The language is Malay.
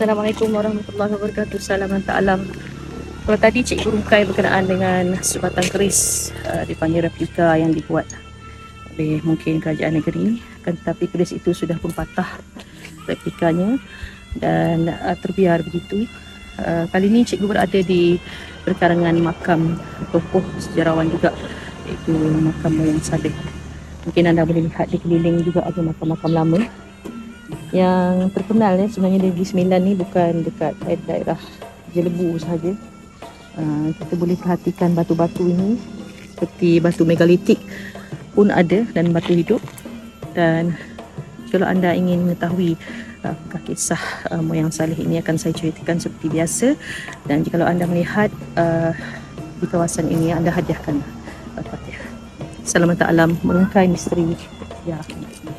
Assalamualaikum warahmatullahi wabarakatuh. Salam dan alam. Kalau tadi Cikgu Rungkai berkenaan dengan sebatang keris uh, dipanggil replika yang dibuat oleh mungkin kerajaan negeri kan tetapi keris itu sudah pun patah replikanya dan uh, terbiar begitu. Uh, kali ini Cikgu berada di perkarangan makam tokoh sejarawan juga iaitu makam Moyang Saleh. Mungkin anda boleh lihat di keliling juga ada makam-makam lama yang terkenal ya sebenarnya Negeri Sembilan ni bukan dekat daerah Jelebu sahaja. Uh, kita boleh perhatikan batu-batu ini seperti batu megalitik pun ada dan batu hidup dan kalau anda ingin mengetahui uh, kisah uh, moyang saleh ini akan saya ceritakan seperti biasa dan jika anda melihat uh, di kawasan ini anda hadiahkan Al-Fatihah. Selamat alam merungkai misteri sejarah.